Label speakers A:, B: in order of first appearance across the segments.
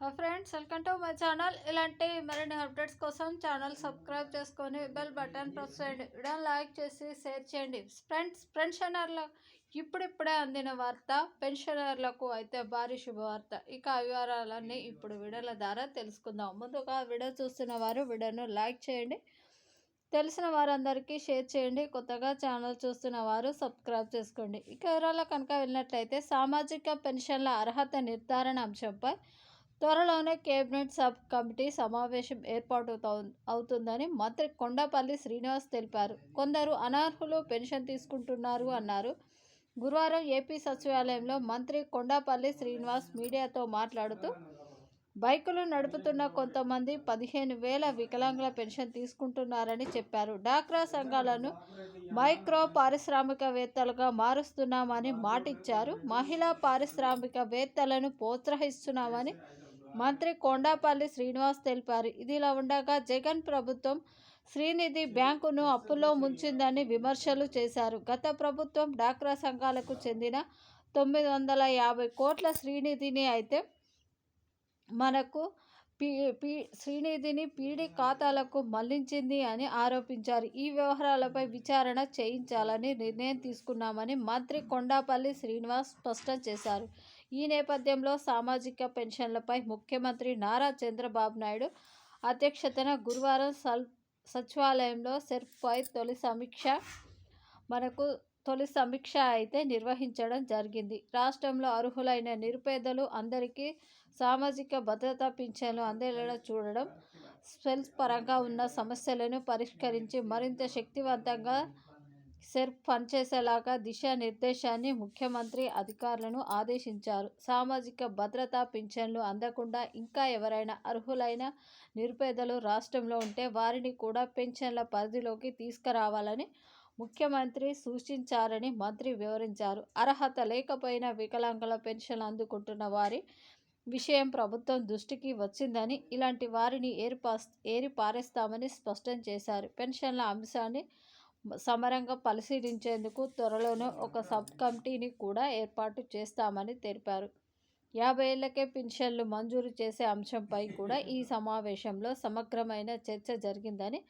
A: Friends welcome to my channel ఇలాంటి మరిన్ని updates కోసం ఛానల్ సబ్స్క్రైబ్ చేసుకొని బెల్ బటన్ ప్రెస్ చేయండి. వీడియో లైక్ చేసి షేర్ చేయండి. ఫ్రెండ్స్ పెన్షనర్ల ఇప్పుడిప్పుడే అందిన వార్త పెన్షనర్లకు అయితే భారీ శుభవార్త. ఇక వివరాలన్నీ ఇప్పుడు వీడియోల ద్వారా తెలుసుకుందాం. ముందుగా వీడియో చూస్తున్న వారు వీడియోను లైక్ చేయండి. తెలిసిన వారందరికీ షేర్ చేయండి. కొత్తగా ఛానల్ చూస్తున్న వారు సబ్స్క్రైబ్ చేసుకోండి. ఇక వివరాల కనుక వెళ్ళినట్లయితే సామాజిక పెన్షన్ల అర్హత నిర్ధారణ అంశంపై త్వరలోనే కేబినెట్ సబ్ కమిటీ సమావేశం ఏర్పాటు అవుతుందని మంత్రి కొండపల్లి శ్రీనివాస్ తెలిపారు. కొందరు అనర్హులు పెన్షన్ తీసుకుంటున్నారు అన్నారు. గురువారం ఏపీ సచివాలయంలో మంత్రి కొండపల్లి శ్రీనివాస్ మీడియాతో మాట్లాడుతూ బైకులు నడుపుతున్న కొంతమంది పదిహేను వేల వికలాంగుల పెన్షన్ తీసుకుంటున్నారని చెప్పారు. డాక్రా సంఘాలను మైక్రో పారిశ్రామికవేత్తలుగా మారుస్తున్నామని మాటిచ్చారు. మహిళా పారిశ్రామికవేత్తలను ప్రోత్సహిస్తున్నామని మంత్రి కొండాపల్లి శ్రీనివాస్ తెలిపారు. ఇదిలా ఉండగా జగన్ ప్రభుత్వం శ్రీనిధి బ్యాంకును అప్పులో ముంచిందని విమర్శలు చేశారు. గత ప్రభుత్వం డాక్రా సంఘాలకు చెందిన తొమ్మిది వందల యాభై కోట్ల శ్రీనిధిని అయితే మనకు పీ పీ శ్రీనిధిని పీడి ఖాతాలకు మళ్ళించింది అని ఆరోపించారు. ఈ వ్యవహారాలపై విచారణ చేయించాలని నిర్ణయం తీసుకున్నామని మంత్రి కొండాపల్లి శ్రీనివాస్ స్పష్టం చేశారు. ఈ నేపథ్యంలో సామాజిక పెన్షన్లపై ముఖ్యమంత్రి నారా చంద్రబాబు నాయుడు అధ్యక్షతన గురువారం సల్ సచివాలయంలో సెర్ఫ్పై తొలి సమీక్ష మనకు తొలి సమీక్ష అయితే నిర్వహించడం జరిగింది. రాష్ట్రంలో అర్హులైన నిరుపేదలు అందరికీ సామాజిక భద్రత పింఛన్లు అందేలా చూడడం స్పెల్స్ పరంగా ఉన్న సమస్యలను పరిష్కరించి మరింత శక్తివంతంగా సెర్ప్ పనిచేసేలాగా దిశానిర్దేశాన్ని ముఖ్యమంత్రి అధికారులను ఆదేశించారు. సామాజిక భద్రతా పింఛన్లు అందకుండా ఇంకా ఎవరైనా అర్హులైన నిరుపేదలు రాష్ట్రంలో ఉంటే వారిని కూడా పెన్షన్ల పరిధిలోకి తీసుకురావాలని ముఖ్యమంత్రి సూచించారని మంత్రి వివరించారు. అర్హత లేకపోయినా వికలాంగుల పెన్షన్ అందుకుంటున్న వారి విషయం ప్రభుత్వం దృష్టికి వచ్చిందని ఇలాంటి వారిని ఏర్పా ఏరి పారేస్తామని స్పష్టం చేశారు. పెన్షన్ల అంశాన్ని సమరంగా పరిశీలించేందుకు త్వరలోనే ఒక సబ్ కమిటీని కూడా ఏర్పాటు చేస్తామని తెలిపారు. యాభై ఏళ్ళకే పెన్షన్లు మంజూరు చేసే అంశంపై కూడా ఈ సమావేశంలో సమగ్రమైన చర్చ జరిగిందని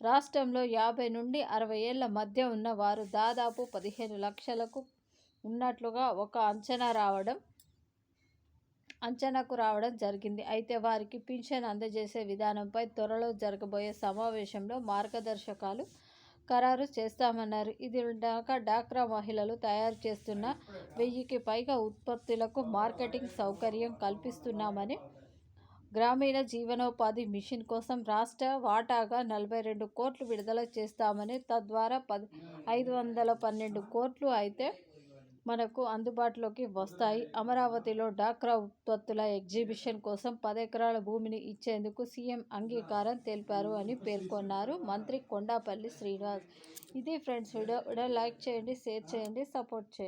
A: రాష్ట్రంలో యాభై నుండి అరవై ఏళ్ళ మధ్య ఉన్న వారు దాదాపు పదిహేను లక్షలకు ఉన్నట్లుగా ఒక అంచనా రావడం అంచనాకు రావడం జరిగింది. అయితే వారికి పింఛన్ అందజేసే విధానంపై త్వరలో జరగబోయే సమావేశంలో మార్గదర్శకాలు ఖరారు చేస్తామన్నారు. ఇది దాకా డాక్రా మహిళలు తయారు చేస్తున్న వెయ్యికి పైగా ఉత్పత్తులకు మార్కెటింగ్ సౌకర్యం కల్పిస్తున్నామని గ్రామీణ జీవనోపాధి మిషన్ కోసం రాష్ట్ర వాటాగా నలభై రెండు కోట్లు విడుదల చేస్తామని తద్వారా పది ఐదు వందల పన్నెండు కోట్లు అయితే మనకు అందుబాటులోకి వస్తాయి. అమరావతిలో డాక్రా ఉత్పత్తుల ఎగ్జిబిషన్ కోసం పది ఎకరాల భూమిని ఇచ్చేందుకు సీఎం అంగీకారం తెలిపారు అని పేర్కొన్నారు మంత్రి కొండాపల్లి శ్రీనివాస్. ఇది ఫ్రెండ్స్ వీడియో. వీడియో లైక్ చేయండి షేర్ చేయండి సపోర్ట్ చేయండి.